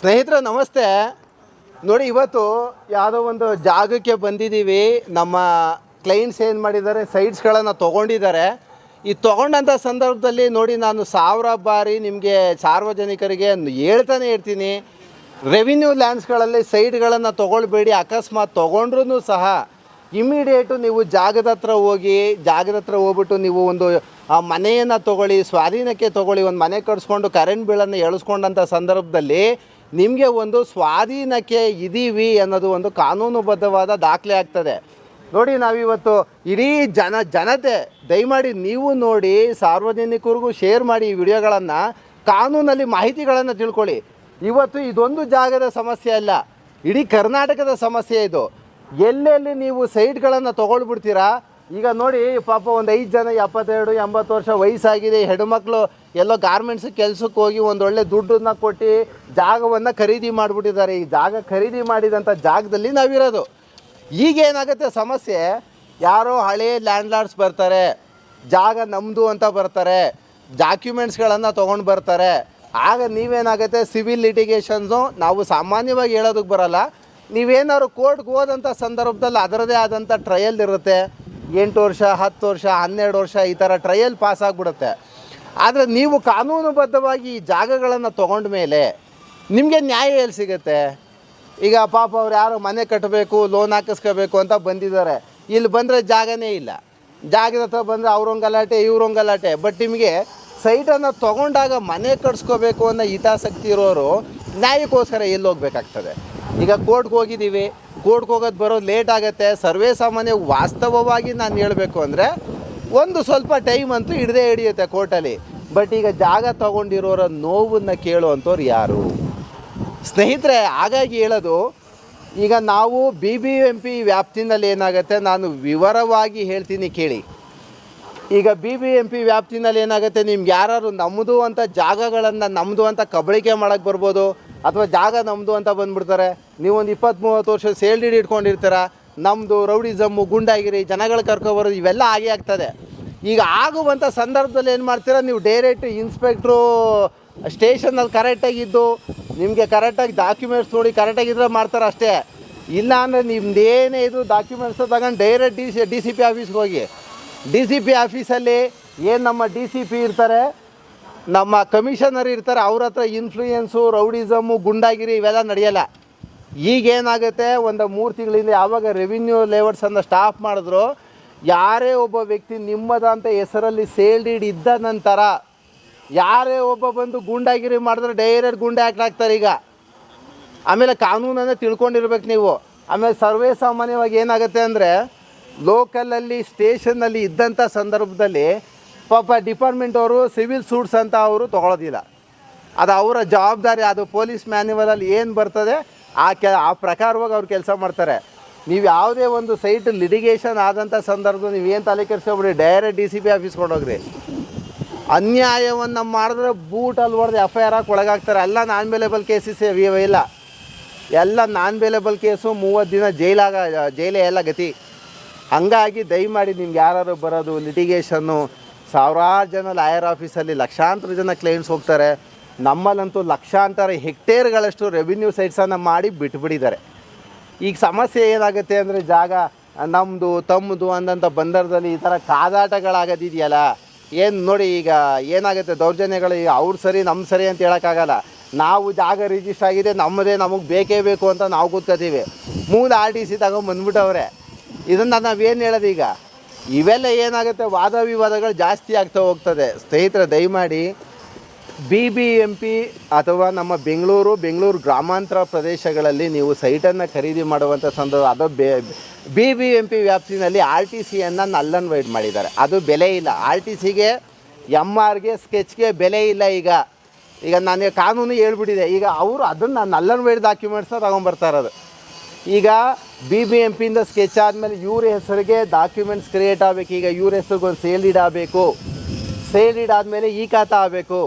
ಸ್ನೇಹಿತರೆ, ನಮಸ್ತೆ. ನೋಡಿ, ಇವತ್ತು ಯಾವುದೋ ಒಂದು ಜಾಗಕ್ಕೆ ಬಂದಿದ್ದೀವಿ. ನಮ್ಮ ಕ್ಲೈಂಟ್ಸ್ ಏನು ಮಾಡಿದ್ದಾರೆ ಸೈಟ್ಸ್ಗಳನ್ನು ತೊಗೊಂಡಿದ್ದಾರೆ. ಈ ತೊಗೊಂಡಂಥ ಸಂದರ್ಭದಲ್ಲಿ ನೋಡಿ, ನಾನು ಸಾವಿರ ಬಾರಿ ನಿಮಗೆ ಸಾರ್ವಜನಿಕರಿಗೆ ಹೇಳ್ತಾನೆ ಇರ್ತೀನಿ. ರೆವಿನ್ಯೂ ಲ್ಯಾಂಡ್ಸ್ಗಳಲ್ಲಿ ಸೈಟ್ಗಳನ್ನು ತೊಗೊಳ್ಬೇಡಿ. ಅಕಸ್ಮಾತ್ ತೊಗೊಂಡ್ರೂ ಸಹ ಇಮ್ಮಿಡಿಯೇಟು ನೀವು ಜಾಗದ ಹತ್ರ ಹೋಗಿ, ಜಾಗದ ಹತ್ರ ಹೋಗ್ಬಿಟ್ಟು ನೀವು ಒಂದು, ಆ, ಮನೆಯನ್ನು ತೊಗೊಳ್ಳಿ, ಸ್ವಾಧೀನಕ್ಕೆ ತೊಗೊಳ್ಳಿ, ಒಂದು ಮನೆ ಕಟ್ಸ್ಕೊಂಡು ಕರೆಂಟ್ ಬಿಲ್ಲನ್ನು ಎಳಿಸ್ಕೊಂಡಂಥ ಸಂದರ್ಭದಲ್ಲಿ ನಿಮಗೆ ಒಂದು ಸ್ವಾಧೀನಕ್ಕೆ ಇದ್ದೀವಿ ಅನ್ನೋದು ಒಂದು ಕಾನೂನುಬದ್ಧವಾದ ದಾಖಲೆ ಆಗ್ತದೆ. ನೋಡಿ ನಾವಿವತ್ತು ಇಡೀ ಜನ, ಜನತೆ ದಯಮಾಡಿ ನೀವು ನೋಡಿ ಸಾರ್ವಜನಿಕರಿಗೂ ಶೇರ್ ಮಾಡಿ ಈ ವಿಡಿಯೋಗಳನ್ನು, ಕಾನೂನಲ್ಲಿ ಮಾಹಿತಿಗಳನ್ನು ತಿಳ್ಕೊಳ್ಳಿ. ಇವತ್ತು ಇದೊಂದು ಜಾಗದ ಸಮಸ್ಯೆ ಅಲ್ಲ, ಇಡೀ ಕರ್ನಾಟಕದ ಸಮಸ್ಯೆ ಇದು. ಎಲ್ಲೆಲ್ಲಿ ನೀವು ಸೈಟ್ಗಳನ್ನು ತೊಗೊಳ್ಬಿಡ್ತೀರಾ? ಈಗ ನೋಡಿ ಪಾಪ ಒಂದು ಐದು ಜನ, ಎಪ್ಪತ್ತೆರಡು, ಎಂಬತ್ತು ವರ್ಷ ವಯಸ್ಸಾಗಿದೆ ಹೆಣ್ಮಕ್ಳು ಎಲ್ಲೋ ಗಾರ್ಮೆಂಟ್ಸ್ ಕೆಲಸಕ್ಕೆ ಹೋಗಿ ಒಂದೊಳ್ಳೆ ದುಡ್ಡನ್ನ ಕೊಟ್ಟು ಜಾಗವನ್ನು ಖರೀದಿ ಮಾಡಿಬಿಟ್ಟಿದ್ದಾರೆ. ಈ ಜಾಗ ಖರೀದಿ ಮಾಡಿದಂಥ ಜಾಗದಲ್ಲಿ ನಾವಿರೋದು. ಈಗ ಏನಾಗುತ್ತೆ ಸಮಸ್ಯೆ? ಯಾರೋ ಲ್ಯಾಂಡ್ ಲಾರ್ಡ್ಸ್ ಬರ್ತಾರೆ, ಜಾಗ ನಮ್ಮದು ಅಂತ ಬರ್ತಾರೆ ಡಾಕ್ಯುಮೆಂಟ್ಸ್ಗಳನ್ನು ತೊಗೊಂಡು ಬರ್ತಾರೆ. ಆಗ ನೀವೇನಾಗುತ್ತೆ ಸಿವಿಲ್ ಲಿಟಿಗೇಷನ್ಸು ನಾವು ಸಾಮಾನ್ಯವಾಗಿ ಹೇಳೋದಕ್ಕೆ ಬರಲ್ಲ. ನೀವೇನಾದ್ರು ಕೋರ್ಟ್ಗೆ ಹೋದಂಥ ಸಂದರ್ಭದಲ್ಲಿ ಅದರದೇ ಆದಂಥ ಟ್ರಯಲ್ ಇರುತ್ತೆ. ಎಂಟು ವರ್ಷ, ಹತ್ತು ವರ್ಷ, ಹನ್ನೆರಡು ವರ್ಷ ಈ ಥರ ಟ್ರಯಲ್ ಪಾಸ್ ಆಗಿಬಿಡುತ್ತೆ. ಆದರೆ ನೀವು ಕಾನೂನುಬದ್ಧವಾಗಿ ಈ ಜಾಗಗಳನ್ನು ತೊಗೊಂಡ ಮೇಲೆ ನಿಮಗೆ ನ್ಯಾಯ ಎಲ್ಲಿ ಸಿಗುತ್ತೆ? ಈಗ ಪಾಪ ಅವ್ರು ಯಾರು ಮನೆ ಕಟ್ಟಬೇಕು ಲೋನ್ ಹಾಕಿಸ್ಕೋಬೇಕು ಅಂತ ಬಂದಿದ್ದಾರೆ. ಇಲ್ಲಿ ಬಂದರೆ ಜಾಗನೇ ಇಲ್ಲ. ಜಾಗದ ಹತ್ರ ಬಂದರೆ ಅವ್ರೊಂದು ಗಲಾಟೆ ಗಲಾಟೆ. ಬಟ್ ನಿಮಗೆ ಸೈಟನ್ನು ತೊಗೊಂಡಾಗ ಮನೆ ಕಟ್ಸ್ಕೋಬೇಕು ಅನ್ನೋ ಹಿತಾಸಕ್ತಿ ಇರೋರು ನ್ಯಾಯಕ್ಕೋಸ್ಕರ ಎಲ್ಲಿ ಹೋಗ್ಬೇಕಾಗ್ತದೆ? ಈಗ ಕೋರ್ಟ್ಗೆ ಹೋಗಿದ್ದೀವಿ. ಕೋರ್ಟ್ಗೆ ಹೋಗೋದು ಬರೋದು ಲೇಟ್ ಆಗುತ್ತೆ. ಸರ್ವೇ ಸಾಮಾನ್ಯ ವಾಸ್ತವವಾಗಿ ನಾನು ಹೇಳಬೇಕು ಅಂದರೆ ಒಂದು ಸ್ವಲ್ಪ ಟೈಮ್ ಅಂತೂ ಹಿಡ್ದೇ ಹಿಡಿಯುತ್ತೆ ಕೋರ್ಟಲ್ಲಿ. ಬಟ್ ಈಗ ಜಾಗ ತಗೊಂಡಿರೋರ ನೋವನ್ನ ಕೇಳುವಂಥವ್ರು ಯಾರು? ಸ್ನೇಹಿತರೆ, ಹಾಗಾಗಿ ಹೇಳೋದು, ಈಗ ನಾವು ಬಿ ಬಿ ಎಂ ಪಿ ವ್ಯಾಪ್ತಿನಲ್ಲಿ ಏನಾಗುತ್ತೆ ನಾನು ವಿವರವಾಗಿ ಹೇಳ್ತೀನಿ ಕೇಳಿ. ಈಗ ಬಿ ಬಿ ಎಂ ಪಿ ವ್ಯಾಪ್ತಿನಲ್ಲಿ ಏನಾಗುತ್ತೆ, ನಿಮ್ಗೆ ಯಾರು ನಮ್ಮದು ಅಂತ ಜಾಗಗಳನ್ನು ನಮ್ಮದು ಅಂತ ಕಬಳಿಕೆ ಮಾಡೋಕ್ಕೆ ಬರ್ಬೋದು, ಅಥವಾ ಜಾಗ ನಮ್ಮದು ಅಂತ ಬಂದ್ಬಿಡ್ತಾರೆ. ನೀವೊಂದು ಇಪ್ಪತ್ತು ಮೂವತ್ತು ವರ್ಷ ಸೇಲ್ ಡೀಡ್ ಇಟ್ಕೊಂಡಿರ್ತೀರ ನಮ್ಮದು ರೌಡಿಸಮ್ಮು, ಗುಂಡಾಗಿರಿ, ಜನಗಳು ಕರ್ಕೊಬರೋದು ಇವೆಲ್ಲ ಆಗೇ ಆಗ್ತದೆ. ಈಗ ಆಗುವಂಥ ಸಂದರ್ಭದಲ್ಲಿ ಏನು ಮಾಡ್ತೀರಾ? ನೀವು ಡೈರೆಕ್ಟ್ ಇನ್ಸ್ಪೆಕ್ಟ್ರು ಸ್ಟೇಷನಲ್ಲಿ ಕರೆಕ್ಟಾಗಿದ್ದು ನಿಮಗೆ ಕರೆಕ್ಟಾಗಿ ಡಾಕ್ಯುಮೆಂಟ್ಸ್ ನೋಡಿ ಕರೆಕ್ಟಾಗಿದ್ರೆ ಮಾಡ್ತಾರೆ ಅಷ್ಟೇ. ಇಲ್ಲ ಅಂದರೆ ನಿಮ್ದೇನೇ ಇದ್ರು ಡಾಕ್ಯುಮೆಂಟ್ಸ್ ತಗೊಂಡು direct D C D C P ಆಫೀಸ್ಗೆ ಹೋಗಿ. ಡಿ ಸಿ ಪಿ ಆಫೀಸಲ್ಲಿ ಏನು ನಮ್ಮ ಡಿ ಸಿ ಪಿ ಇರ್ತಾರೆ, ನಮ್ಮ ಕಮಿಷನರ್ ಇರ್ತಾರೆ, ಅವ್ರ ಹತ್ರ ಇನ್ಫ್ಲೂಯೆನ್ಸು ರೌಡಿಸಮು ಗುಂಡಾಗಿರಿ ಇವೆಲ್ಲ ನಡೆಯಲ್ಲ. ಈಗೇನಾಗುತ್ತೆ ಒಂದು ಮೂರು ತಿಂಗಳಿಂದ ಯಾವಾಗ ರೆವಿನ್ಯೂ ಲೇವರ್ಸನ್ನು ಸ್ಟಾಪ್ ಮಾಡಿದ್ರು ಯಾರೇ ಒಬ್ಬ ವ್ಯಕ್ತಿ ನಿಮ್ಮದಂತ ಹೆಸರಲ್ಲಿ ಸೇಲ್ ಡೀಡ್ ಇದ್ದ ನಂತರ ಯಾರೇ ಒಬ್ಬ ಬಂದು ಗೂಂಡಾಗಿರಿ ಮಾಡಿದ್ರೆ ಡೈರೆಕ್ಟ್ ಗೂಂಡೆ ಹಾಕ್ಲಾಗ್ತಾರೆ ಈಗ. ಆಮೇಲೆ ಕಾನೂನನ್ನು ತಿಳ್ಕೊಂಡಿರ್ಬೇಕು ನೀವು. ಆಮೇಲೆ ಸರ್ವೇ ಸಾಮಾನ್ಯವಾಗಿ ಏನಾಗುತ್ತೆ ಅಂದರೆ ಲೋಕಲಲ್ಲಿ, ಸ್ಟೇಷನ್ನಲ್ಲಿ ಇದ್ದಂಥ ಸಂದರ್ಭದಲ್ಲಿ ಪಾಪ ಡಿಪಾರ್ಟ್ಮೆಂಟ್ ಅವರು ಸಿವಿಲ್ ಸೂಟ್ಸ್ ಅಂತ ಅವರು ತೊಗೊಳೋದಿಲ್ಲ. ಅದು ಅವರ ಜವಾಬ್ದಾರಿ, ಅದು ಪೊಲೀಸ್ ಮ್ಯಾನ್ಯುವಲಲ್ಲಿ ಏನು ಬರ್ತದೆ, ಆ ಕೆ ಆ ಪ್ರಕಾರವಾಗಿ ಅವ್ರು ಕೆಲಸ ಮಾಡ್ತಾರೆ. ನೀವು ಯಾವುದೇ ಒಂದು ಸೈಟ್ ಲಿಟಿಗೇಷನ್ ಆದಂಥ ಸಂದರ್ಭದಲ್ಲಿ ನೀವೇನು ತಲೆ ಕೆಡಿಸ್ಕೊಬಿಡಿ ಡೈರೆಕ್ಟ್ ಡಿ ಸಿ ಪಿ ಆಫೀಸ್ಗೆ ಕೊಂಡೋಗ್ರಿ. ಅನ್ಯಾಯವನ್ನು ಮಾಡಿದ್ರೆ ಬೂಟಲ್ಲಿ ಹೊಡೆದು ಎಫ್ ಐ ಆರ್ ಆಗಿ ಒಳಗಾಗ್ತಾರೆ. ಎಲ್ಲ ನಾನ್ ಬೇಲೆಬಲ್ ಕೇಸಸ್ ಇಲ್ಲ. ಎಲ್ಲ ನಾನ್ ಬೇಲೆಬಲ್ ಕೇಸು ಮೂವತ್ತು ದಿನ ಜೈಲಾಗ, ಜೈಲೇ ಎಲ್ಲ ಗತಿ. ಹಂಗಾಗಿ ದಯಮಾಡಿ ನಿಮ್ಗೆ ಯಾರು ಬರೋದು ಲಿಟಿಗೇಷನ್ನು ಸಾವಿರಾರು ಜನ ಲಾಯರ್ ಆಫೀಸಲ್ಲಿ ಲಕ್ಷಾಂತರ ಜನ ಕ್ಲೈಂಟ್ಸ್ ಹೋಗ್ತಾರೆ. ನಮ್ಮಲ್ಲಂತೂ ಲಕ್ಷಾಂತರ ಹೆಕ್ಟೇರ್ಗಳಷ್ಟು ರೆವಿನ್ಯೂ ಸೈಟ್ಸನ್ನು ಮಾಡಿ ಬಿಟ್ಬಿಟ್ಟಿದ್ದಾರೆ. ಈಗ ಸಮಸ್ಯೆ ಏನಾಗುತ್ತೆ ಅಂದರೆ ಜಾಗ ನಮ್ಮದು ತಮ್ಮದು ಅಂದಂಥ ಬಂದರದಲ್ಲಿ ಈ ಥರ ಕಾದಾಟಗಳಾಗೋದಿದೆಯಲ್ಲ? ಏನು ನೋಡಿ ಈಗ ಏನಾಗುತ್ತೆ ದೌರ್ಜನ್ಯಗಳು? ಅವ್ರು ಸರಿ ನಮ್ಮ ಸರಿ ಅಂತ ಹೇಳೋಕ್ಕಾಗಲ್ಲ. ನಾವು ಜಾಗ ರಿಜಿಸ್ಟರ್ ಆಗಿದೆ, ನಮ್ಮದೇ ನಮಗೆ ಬೇಕೇ ಬೇಕು ಅಂತ ನಾವು ಕೂತ್ಕೋತೀವಿ. ಮೂಲ ಆರ್ ಟಿ ಸಿ ತಗೊಂಬಂದ್ಬಿಟ್ಟವ್ರೆ ಇದನ್ನು ನಾವೇನು ಹೇಳೋದು ಈಗ? ಇವೆಲ್ಲ ಏನಾಗುತ್ತೆ ವಾದ ವಿವಾದಗಳು ಜಾಸ್ತಿ ಆಗ್ತಾ ಹೋಗ್ತದೆ. ಸ್ನೇಹಿತರೆ, ದಯಮಾಡಿ ಬಿ ಬಿ ಎಂ ಪಿ ಅಥವಾ ನಮ್ಮ ಬೆಂಗಳೂರು ಬೆಂಗಳೂರು ಗ್ರಾಮಾಂತರ ಪ್ರದೇಶಗಳಲ್ಲಿ ನೀವು ಸೈಟನ್ನು ಖರೀದಿ ಮಾಡುವಂಥ ಸಂದರ್ಭ, ಅದು ಬೆ ಬಿ ಬಿ ಎಂ ಪಿ ವ್ಯಾಪ್ತಿನಲ್ಲಿ ಆರ್ ಟಿ ಸಿಯನ್ನು ನಲ್ಲನ್ ವೈಡ್ ಮಾಡಿದ್ದಾರೆ. ಅದು ಬೆಲೆ ಇಲ್ಲ. ಆರ್ ಟಿ ಸಿಗೆ ಎಂ ಆರ್ಗೆ ಸ್ಕೆಚ್ಗೆ ಬೆಲೆ ಇಲ್ಲ ಈಗ. ಈಗ ನನಗೆ ಕಾನೂನು ಹೇಳ್ಬಿಟ್ಟಿದೆ. ಈಗ ಅವರು ಅದನ್ನು ನಲ್ಲನ್ ವೈಡ್ ಡಾಕ್ಯುಮೆಂಟ್ಸ್ನ ತೊಗೊಂಬರ್ತಾ ಇರೋದು. ಈಗ ಬಿ ಬಿ ಎಂ ಪಿಯಿಂದ ಸ್ಕೆಚ್ ಆದಮೇಲೆ ಇವ್ರ ಹೆಸರಿಗೆ ಡಾಕ್ಯುಮೆಂಟ್ಸ್ ಕ್ರಿಯೇಟ್ ಆಗಬೇಕು. ಈಗ ಇವ್ರ ಹೆಸರಿಗೆ ಒಂದು ಸೇಲ್ ಇಡಬೇಕು ಸೇಲ್ ಇಡಾದಮೇಲೆ ಈ ಖಾತ ಆಗಬೇಕು.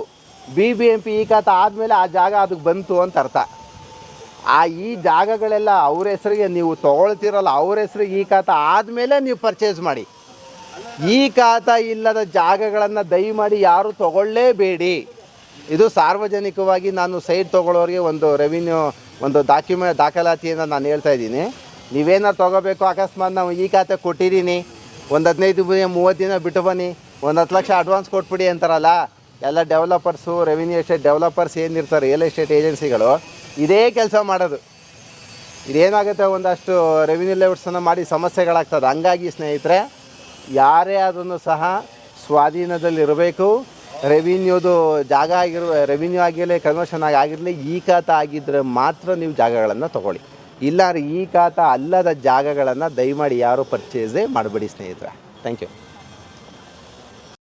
ಬಿ ಬಿ ಎಂ ಪಿ ಈ ಖಾತ ಆದಮೇಲೆ ಆ ಜಾಗ ಅದಕ್ಕೆ ಬಂತು ಅಂತ ಅರ್ಥ. ಆ ಈ ಜಾಗಗಳೆಲ್ಲ ಅವ್ರ ಹೆಸರಿಗೆ ನೀವು ತೊಗೊಳ್ತಿರಲ್ಲ ಅವ್ರ ಹೆಸರಿಗೆ ಈ ಖಾತ ಆದಮೇಲೆ ನೀವು ಪರ್ಚೇಸ್ ಮಾಡಿ. ಈ ಖಾತ ಇಲ್ಲದ ಜಾಗಗಳನ್ನು ದಯಮಾಡಿ ಯಾರು ತಗೊಳ್ಳೇಬೇಡಿ. ಇದು ಸಾರ್ವಜನಿಕವಾಗಿ ನಾನು ಸೈಡ್ ತೊಗೊಳ್ಳೋರಿಗೆ ಒಂದು ರೆವಿನ್ಯೂ ಒಂದು ಡಾಕ್ಯುಮೆ ದಾಖಲಾತಿಯನ್ನು ನಾನು ಹೇಳ್ತಾ ಇದ್ದೀನಿ. ನೀವೇನಾರು ತೊಗೋಬೇಕು, ಅಕಸ್ಮಾತ್ ನಾವು ಈ ಖಾತೆ ಕೊಟ್ಟಿದ್ದೀನಿ. ಒಂದು ಹದಿನೈದು ದಿನ, ಮೂವತ್ತು ದಿನ ಬಿಟ್ಟು ಬನ್ನಿ. ಒಂದು ಹತ್ತು ಲಕ್ಷ ಅಡ್ವಾನ್ಸ್ ಕೊಟ್ಬಿಡಿ ಅಂತಾರಲ್ಲ. ಎಲ್ಲ ಡೆವಲಪರ್ಸು ರೆವಿನ್ಯೂ ಎಸ್ಟೇಟ್ ಡೆವಲಪರ್ಸ್ ಏನಿರ್ತಾರೆ ರಿಯಲ್ ಎಸ್ಟೇಟ್ ಏಜೆನ್ಸಿಗಳು ಇದೇ ಕೆಲಸ ಮಾಡೋದು. ಇದೇನಾಗುತ್ತೆ ಒಂದಷ್ಟು ರೆವಿನ್ಯೂ ಲೇಔಟ್ಸನ್ನು ಮಾಡಿ ಸಮಸ್ಯೆಗಳಾಗ್ತದೆ. ಹಂಗಾಗಿ ಸ್ನೇಹಿತರೆ, ಯಾರೇ ಅದನ್ನು ಸಹ ಸ್ವಾಧೀನದಲ್ಲಿರಬೇಕು. ರೆವಿನ್ಯೂದು ಜಾಗ ಆಗಿರುವ ರೆವಿನ್ಯೂ ಆಗಿರಲಿ ಕನ್ವರ್ಷನ್ ಆಗಿ ಆಗಿರಲಿ, ಈ ಖಾತ ಆಗಿದ್ದರೆ ಮಾತ್ರ ನೀವು ಜಾಗಗಳನ್ನು ತೊಗೊಳ್ಳಿ. ಇಲ್ಲಾಂದ್ರೆ ಈ ಖಾತ ಅಲ್ಲದ ಜಾಗಗಳನ್ನು ದಯಮಾಡಿ ಯಾರು ಪರ್ಚೇಸೇ ಮಾಡಬೇಡಿ ಸ್ನೇಹಿತರೆ. Thank you